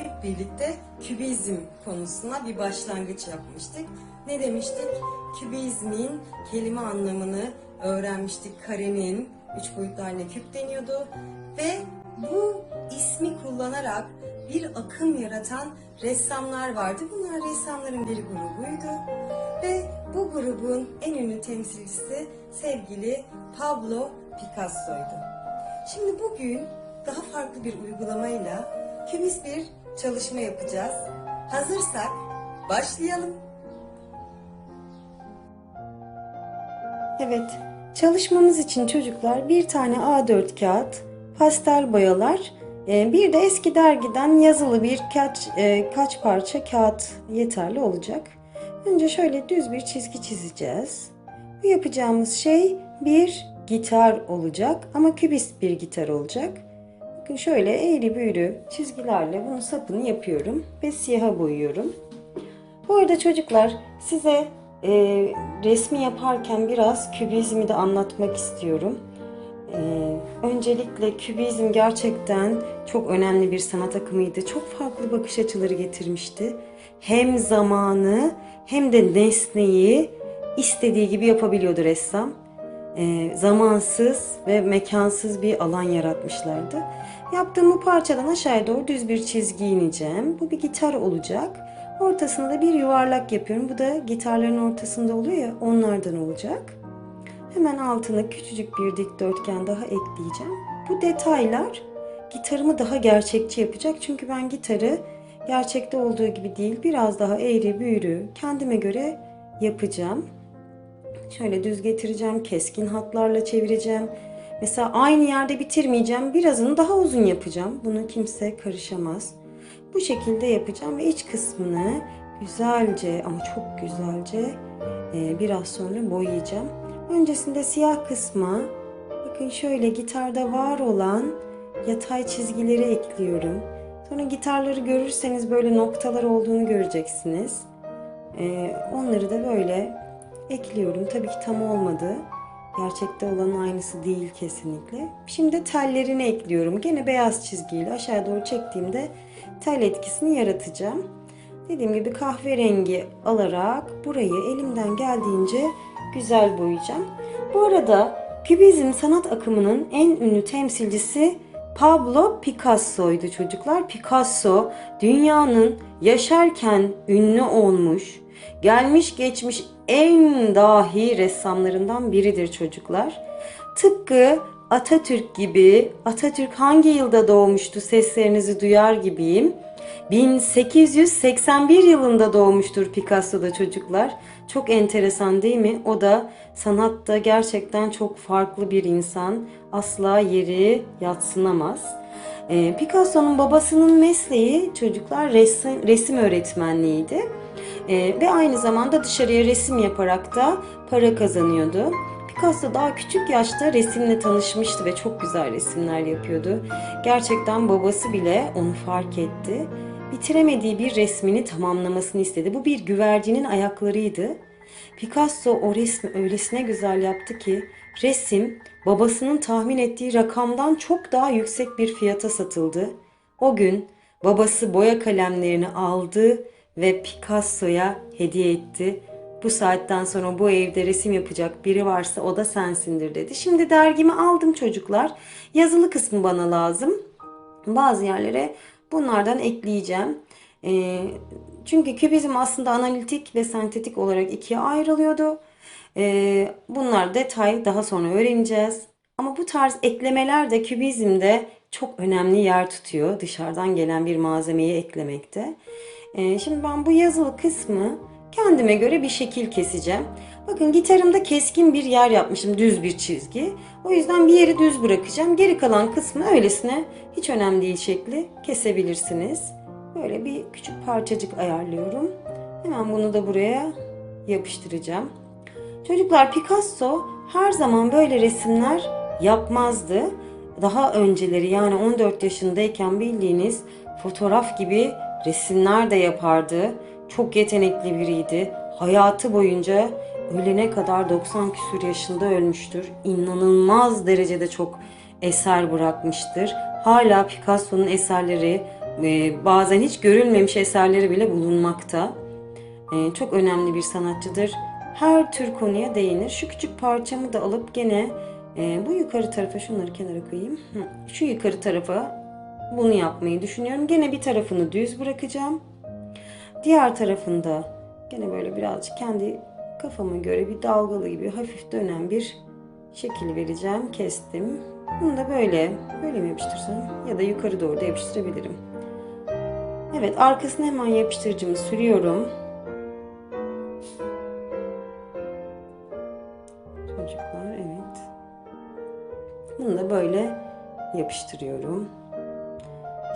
hep birlikte kübizm konusuna bir başlangıç yapmıştık. Ne demiştik? Kübizmin kelime anlamını öğrenmiştik. Karenin üç boyutlu haline küp deniyordu ve bu ismi kullanarak bir akım yaratan ressamlar vardı. Bunlar ressamların bir grubuydu ve bu grubun en ünlü temsilcisi sevgili Pablo Picasso'ydu. Şimdi bugün daha farklı bir uygulamayla kübist bir çalışma yapacağız. Hazırsak başlayalım. Evet, çalışmamız için çocuklar bir tane A4 kağıt, pastel boyalar, e, bir de eski dergiden yazılı bir kaç, e, kaç parça kağıt yeterli olacak. Önce şöyle düz bir çizgi çizeceğiz. Bu yapacağımız şey bir gitar olacak ama kübist bir gitar olacak. Bakın şöyle eğri büğrü çizgilerle bunun sapını yapıyorum ve siyaha boyuyorum. Bu arada çocuklar size e, resmi yaparken biraz kübizmi de anlatmak istiyorum. E, öncelikle kübizm gerçekten çok önemli bir sanat akımıydı. Çok farklı bakış açıları getirmişti. Hem zamanı hem de nesneyi istediği gibi yapabiliyordu ressam. E, zamansız ve mekansız bir alan yaratmışlardı. Yaptığım bu parçadan aşağıya doğru düz bir çizgi ineceğim. Bu bir gitar olacak. Ortasında bir yuvarlak yapıyorum. Bu da gitarların ortasında oluyor ya onlardan olacak. Hemen altına küçücük bir dikdörtgen daha ekleyeceğim. Bu detaylar gitarımı daha gerçekçi yapacak. Çünkü ben gitarı gerçekte olduğu gibi değil biraz daha eğri büğrü kendime göre yapacağım. Şöyle düz getireceğim, keskin hatlarla çevireceğim. Mesela aynı yerde bitirmeyeceğim, birazını daha uzun yapacağım. Buna kimse karışamaz. Bu şekilde yapacağım ve iç kısmını güzelce ama çok güzelce e, biraz sonra boyayacağım. Öncesinde siyah kısma bakın şöyle gitarda var olan yatay çizgileri ekliyorum. Sonra gitarları görürseniz böyle noktalar olduğunu göreceksiniz. E, onları da böyle ekliyorum. Tabii ki tam olmadı. Gerçekte olanın aynısı değil kesinlikle. Şimdi tellerini ekliyorum. Gene beyaz çizgiyle aşağı doğru çektiğimde tel etkisini yaratacağım. Dediğim gibi kahverengi alarak burayı elimden geldiğince güzel boyayacağım. Bu arada kübizm sanat akımının en ünlü temsilcisi Pablo Picasso'ydu çocuklar. Picasso dünyanın yaşarken ünlü olmuş, gelmiş geçmiş en dahi ressamlarından biridir çocuklar. Tıpkı Atatürk gibi, Atatürk hangi yılda doğmuştu seslerinizi duyar gibiyim. 1881 yılında doğmuştur Picasso da çocuklar. Çok enteresan değil mi? O da sanatta gerçekten çok farklı bir insan. Asla yeri yatsınamaz. Ee, Picasso'nun babasının mesleği çocuklar resim, resim öğretmenliğiydi. Ee, ve aynı zamanda dışarıya resim yaparak da para kazanıyordu. Picasso daha küçük yaşta resimle tanışmıştı ve çok güzel resimler yapıyordu. Gerçekten babası bile onu fark etti. Bitiremediği bir resmini tamamlamasını istedi. Bu bir güvercinin ayaklarıydı. Picasso o resmi öylesine güzel yaptı ki resim babasının tahmin ettiği rakamdan çok daha yüksek bir fiyata satıldı. O gün babası boya kalemlerini aldı ve Picasso'ya hediye etti. Bu saatten sonra bu evde resim yapacak biri varsa o da sensindir dedi. Şimdi dergimi aldım çocuklar. Yazılı kısmı bana lazım. Bazı yerlere bunlardan ekleyeceğim. Ee, çünkü kübizm aslında analitik ve sentetik olarak ikiye ayrılıyordu. Ee, bunlar detay daha sonra öğreneceğiz. Ama bu tarz eklemeler de kübizmde çok önemli yer tutuyor. Dışarıdan gelen bir malzemeyi eklemekte. Ee, şimdi ben bu yazılı kısmı kendime göre bir şekil keseceğim. Bakın gitarımda keskin bir yer yapmışım. Düz bir çizgi. O yüzden bir yeri düz bırakacağım. Geri kalan kısmı öylesine hiç önemli değil şekli kesebilirsiniz. Böyle bir küçük parçacık ayarlıyorum. Hemen bunu da buraya yapıştıracağım. Çocuklar Picasso her zaman böyle resimler yapmazdı. Daha önceleri yani 14 yaşındayken bildiğiniz fotoğraf gibi resimler de yapardı. Çok yetenekli biriydi. Hayatı boyunca ölene kadar 90 küsur yaşında ölmüştür. İnanılmaz derecede çok eser bırakmıştır. Hala Picasso'nun eserleri e, bazen hiç görülmemiş eserleri bile bulunmakta. E, çok önemli bir sanatçıdır. Her tür konuya değinir. Şu küçük parçamı da alıp gene e, bu yukarı tarafa şunları kenara koyayım. Şu yukarı tarafa bunu yapmayı düşünüyorum. Gene bir tarafını düz bırakacağım. Diğer tarafında gene böyle birazcık kendi kafama göre bir dalgalı gibi hafif dönen bir şekil vereceğim. Kestim. Bunu da böyle, böyle mi yapıştırsam ya da yukarı doğru da yapıştırabilirim. Evet, arkasına hemen yapıştırıcımı sürüyorum. Çocuklar, evet. Bunu da böyle yapıştırıyorum.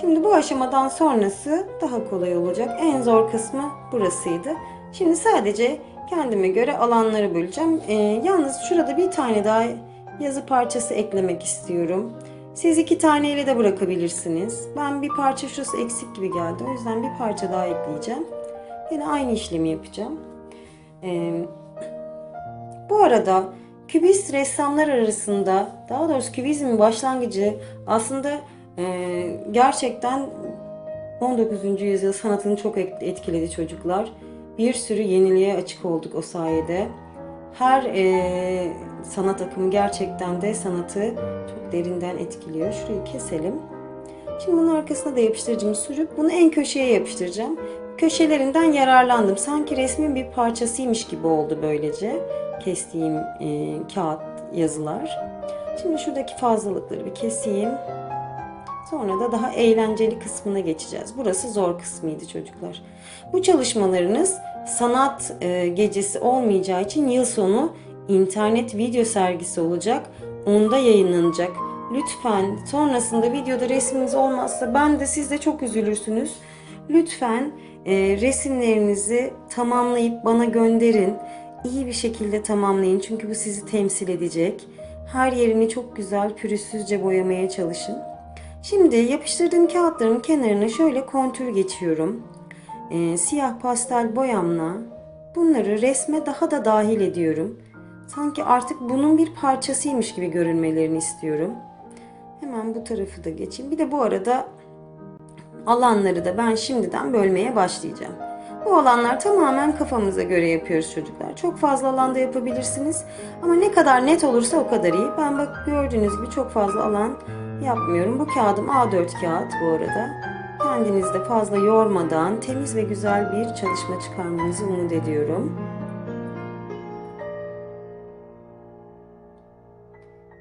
Şimdi bu aşamadan sonrası daha kolay olacak. En zor kısmı burasıydı. Şimdi sadece kendime göre alanları böleceğim. Ee, yalnız şurada bir tane daha yazı parçası eklemek istiyorum. Siz iki taneyle de bırakabilirsiniz. Ben bir parça şurası eksik gibi geldi. O yüzden bir parça daha ekleyeceğim. Yine aynı işlemi yapacağım. Ee, bu arada kübist ressamlar arasında, daha doğrusu kübizmin başlangıcı aslında e, gerçekten 19. yüzyıl sanatını çok etkiledi çocuklar. Bir sürü yeniliğe açık olduk o sayede. Her e, sanat akımı gerçekten de sanatı çok derinden etkiliyor. Şurayı keselim. Şimdi bunun arkasına da yapıştırıcımı sürüp bunu en köşeye yapıştıracağım. Köşelerinden yararlandım. Sanki resmin bir parçasıymış gibi oldu böylece. Kestiğim e, kağıt yazılar. Şimdi şuradaki fazlalıkları bir keseyim. Sonra da daha eğlenceli kısmına geçeceğiz. Burası zor kısmıydı çocuklar. Bu çalışmalarınız sanat e, gecesi olmayacağı için yıl sonu internet video sergisi olacak. Onda yayınlanacak. Lütfen sonrasında videoda resminiz olmazsa ben de siz de çok üzülürsünüz. Lütfen e, resimlerinizi tamamlayıp bana gönderin. İyi bir şekilde tamamlayın çünkü bu sizi temsil edecek. Her yerini çok güzel pürüzsüzce boyamaya çalışın. Şimdi yapıştırdığım kağıtların kenarına şöyle kontür geçiyorum. Ee, siyah pastel boyamla bunları resme daha da dahil ediyorum. Sanki artık bunun bir parçasıymış gibi görünmelerini istiyorum. Hemen bu tarafı da geçeyim. Bir de bu arada alanları da ben şimdiden bölmeye başlayacağım. Bu alanlar tamamen kafamıza göre yapıyoruz çocuklar. Çok fazla alanda yapabilirsiniz. Ama ne kadar net olursa o kadar iyi. Ben bak gördüğünüz gibi çok fazla alan yapmıyorum. Bu kağıdım A4 kağıt bu arada. Kendinizi de fazla yormadan temiz ve güzel bir çalışma çıkarmanızı umut ediyorum.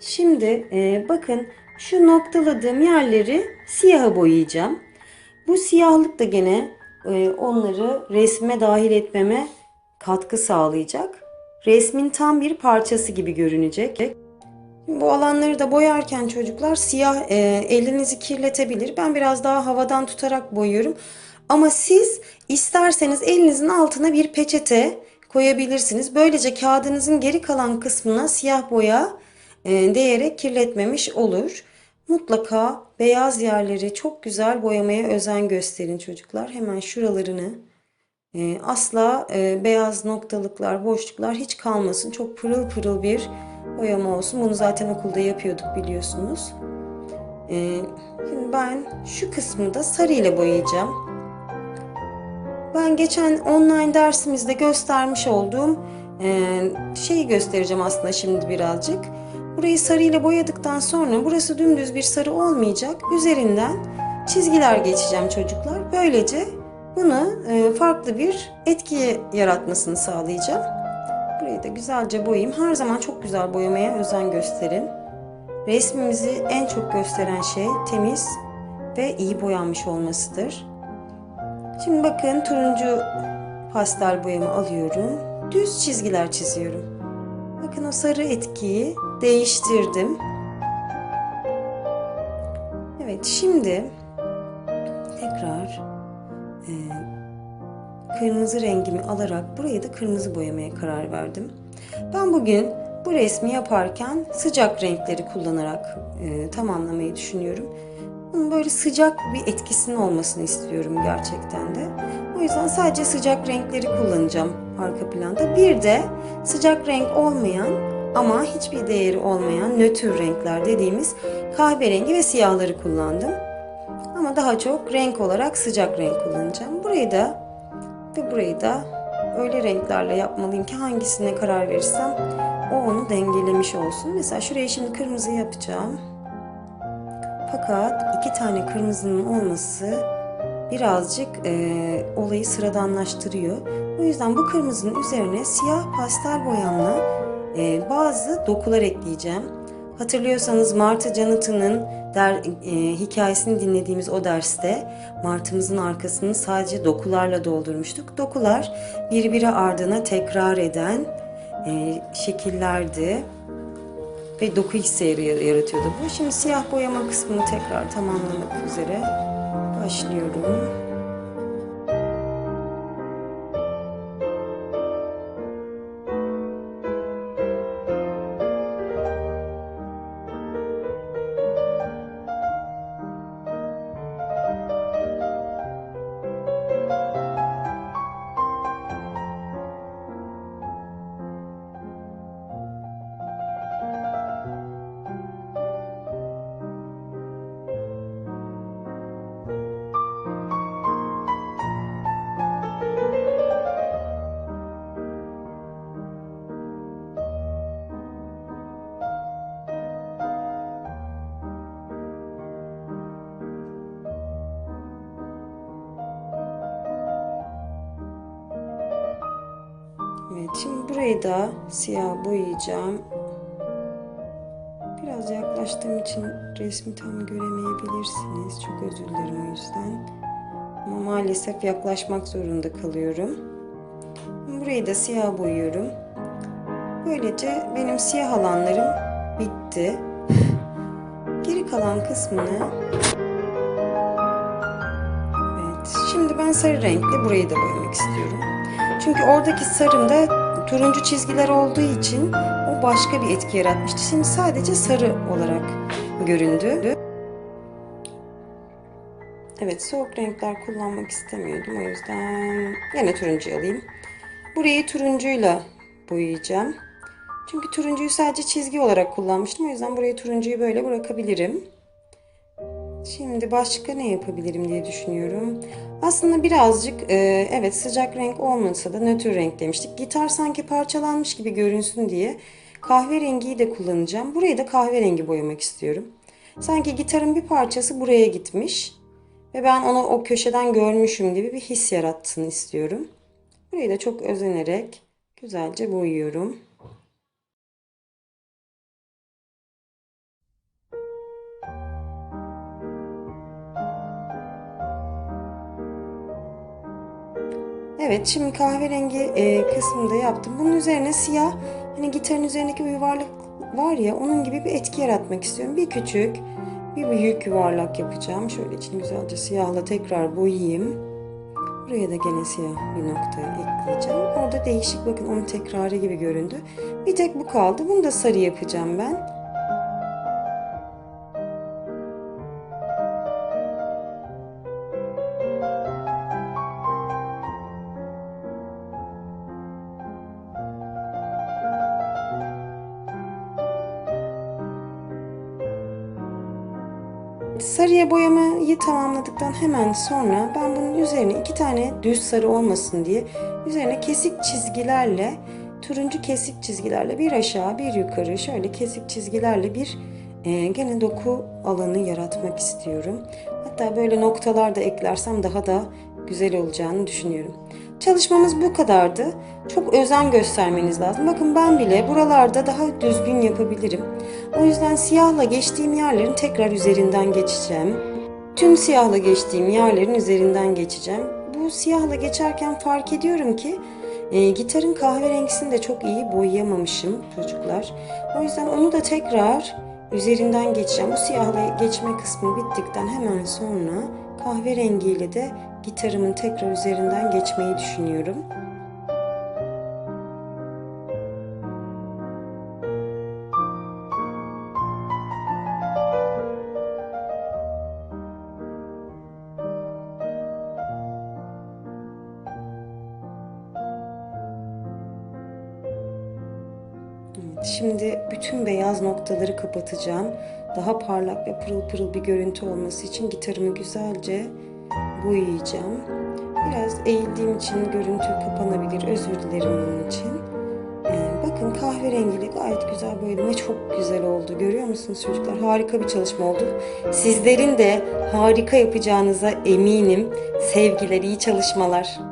Şimdi e, bakın şu noktaladığım yerleri siyaha boyayacağım. Bu siyahlık da gene onları resme dahil etmeme katkı sağlayacak. Resmin tam bir parçası gibi görünecek. Bu alanları da boyarken çocuklar siyah e, elinizi kirletebilir. Ben biraz daha havadan tutarak boyuyorum. Ama siz isterseniz elinizin altına bir peçete koyabilirsiniz. Böylece kağıdınızın geri kalan kısmına siyah boya e, değerek kirletmemiş olur. Mutlaka beyaz yerleri çok güzel boyamaya özen gösterin çocuklar. Hemen şuralarını e, asla e, beyaz noktalıklar, boşluklar hiç kalmasın. Çok pırıl pırıl bir boyama olsun. Bunu zaten okulda yapıyorduk biliyorsunuz. E, şimdi ben şu kısmı da sarı ile boyayacağım. Ben geçen online dersimizde göstermiş olduğum e, şeyi göstereceğim aslında şimdi birazcık. Burayı sarı ile boyadıktan sonra burası dümdüz bir sarı olmayacak. Üzerinden çizgiler geçeceğim çocuklar. Böylece bunu e, farklı bir etki yaratmasını sağlayacağım. Burayı da güzelce boyayayım. Her zaman çok güzel boyamaya özen gösterin. Resmimizi en çok gösteren şey temiz ve iyi boyanmış olmasıdır. Şimdi bakın turuncu pastel boyamı alıyorum. Düz çizgiler çiziyorum. Bakın o sarı etkiyi değiştirdim. Evet şimdi tekrar e, kırmızı rengimi alarak burayı da kırmızı boyamaya karar verdim. Ben bugün bu resmi yaparken sıcak renkleri kullanarak e, tamamlamayı düşünüyorum. Bunun böyle sıcak bir etkisinin olmasını istiyorum gerçekten de. O yüzden sadece sıcak renkleri kullanacağım arka planda. Bir de sıcak renk olmayan ama hiçbir değeri olmayan nötr renkler dediğimiz kahverengi ve siyahları kullandım. Ama daha çok renk olarak sıcak renk kullanacağım. Burayı da ve burayı da öyle renklerle yapmalıyım ki hangisine karar verirsem o onu dengelemiş olsun. Mesela şuraya şimdi kırmızı yapacağım. Fakat iki tane kırmızının olması birazcık e, olayı sıradanlaştırıyor. O yüzden bu kırmızının üzerine siyah pastel boyamla e, bazı dokular ekleyeceğim. Hatırlıyorsanız Canıtı'nın der, e, hikayesini dinlediğimiz o derste martımızın arkasını sadece dokularla doldurmuştuk. Dokular birbiri ardına tekrar eden e, şekillerdi ve doku hissi yar- yaratıyordu bu. Şimdi siyah boyama kısmını tekrar tamamlamak üzere başlıyorum. Şimdi burayı da siyah boyayacağım. Biraz yaklaştığım için resmi tam göremeyebilirsiniz. Çok özür dilerim o yüzden. Ama maalesef yaklaşmak zorunda kalıyorum. Burayı da siyah boyuyorum. Böylece benim siyah alanlarım bitti. Geri kalan kısmını Evet, şimdi ben sarı renkle burayı da boyamak istiyorum. Çünkü oradaki sarımda turuncu çizgiler olduğu için o başka bir etki yaratmıştı. Şimdi sadece sarı olarak göründü. Evet soğuk renkler kullanmak istemiyordum. O yüzden yine turuncu alayım. Burayı turuncuyla boyayacağım. Çünkü turuncuyu sadece çizgi olarak kullanmıştım. O yüzden buraya turuncuyu böyle bırakabilirim. Şimdi başka ne yapabilirim diye düşünüyorum. Aslında birazcık e, evet sıcak renk olmasa da nötr renk demiştik. Gitar sanki parçalanmış gibi görünsün diye kahverengiyi de kullanacağım. Burayı da kahverengi boyamak istiyorum. Sanki gitarın bir parçası buraya gitmiş ve ben onu o köşeden görmüşüm gibi bir his yaratsın istiyorum. Burayı da çok özenerek güzelce boyuyorum. Evet, şimdi kahverengi e, kısmını da yaptım. Bunun üzerine siyah, hani gitarın üzerindeki o yuvarlak var ya, onun gibi bir etki yaratmak istiyorum. Bir küçük, bir büyük yuvarlak yapacağım. Şöyle içini güzelce siyahla tekrar boyayayım. Buraya da gene siyah bir nokta ekleyeceğim. Orada değişik bakın onun tekrarı gibi göründü. Bir tek bu kaldı. Bunu da sarı yapacağım ben. Boyamayı tamamladıktan hemen sonra ben bunun üzerine iki tane düz sarı olmasın diye üzerine kesik çizgilerle turuncu kesik çizgilerle bir aşağı bir yukarı şöyle kesik çizgilerle bir e, gene doku alanı yaratmak istiyorum. Hatta böyle noktalar da eklersem daha da güzel olacağını düşünüyorum. Çalışmamız bu kadardı. Çok özen göstermeniz lazım. Bakın ben bile buralarda daha düzgün yapabilirim. O yüzden siyahla geçtiğim yerlerin tekrar üzerinden geçeceğim. Tüm siyahla geçtiğim yerlerin üzerinden geçeceğim. Bu siyahla geçerken fark ediyorum ki e, gitarın kahverengisini de çok iyi boyayamamışım çocuklar. O yüzden onu da tekrar üzerinden geçeceğim. Bu siyahla geçme kısmı bittikten hemen sonra kahverengiyle de gitarımın tekrar üzerinden geçmeyi düşünüyorum. Şimdi bütün beyaz noktaları kapatacağım. daha parlak ve pırıl pırıl bir görüntü olması için gitarımı güzelce boyayacağım. Biraz eğildiğim için görüntü kapanabilir. Özür dilerim bunun için. Ee, bakın kahverengiyle gayet güzel boyadım ve çok güzel oldu. Görüyor musunuz çocuklar? Harika bir çalışma oldu. Sizlerin de harika yapacağınıza eminim. Sevgiler, iyi çalışmalar.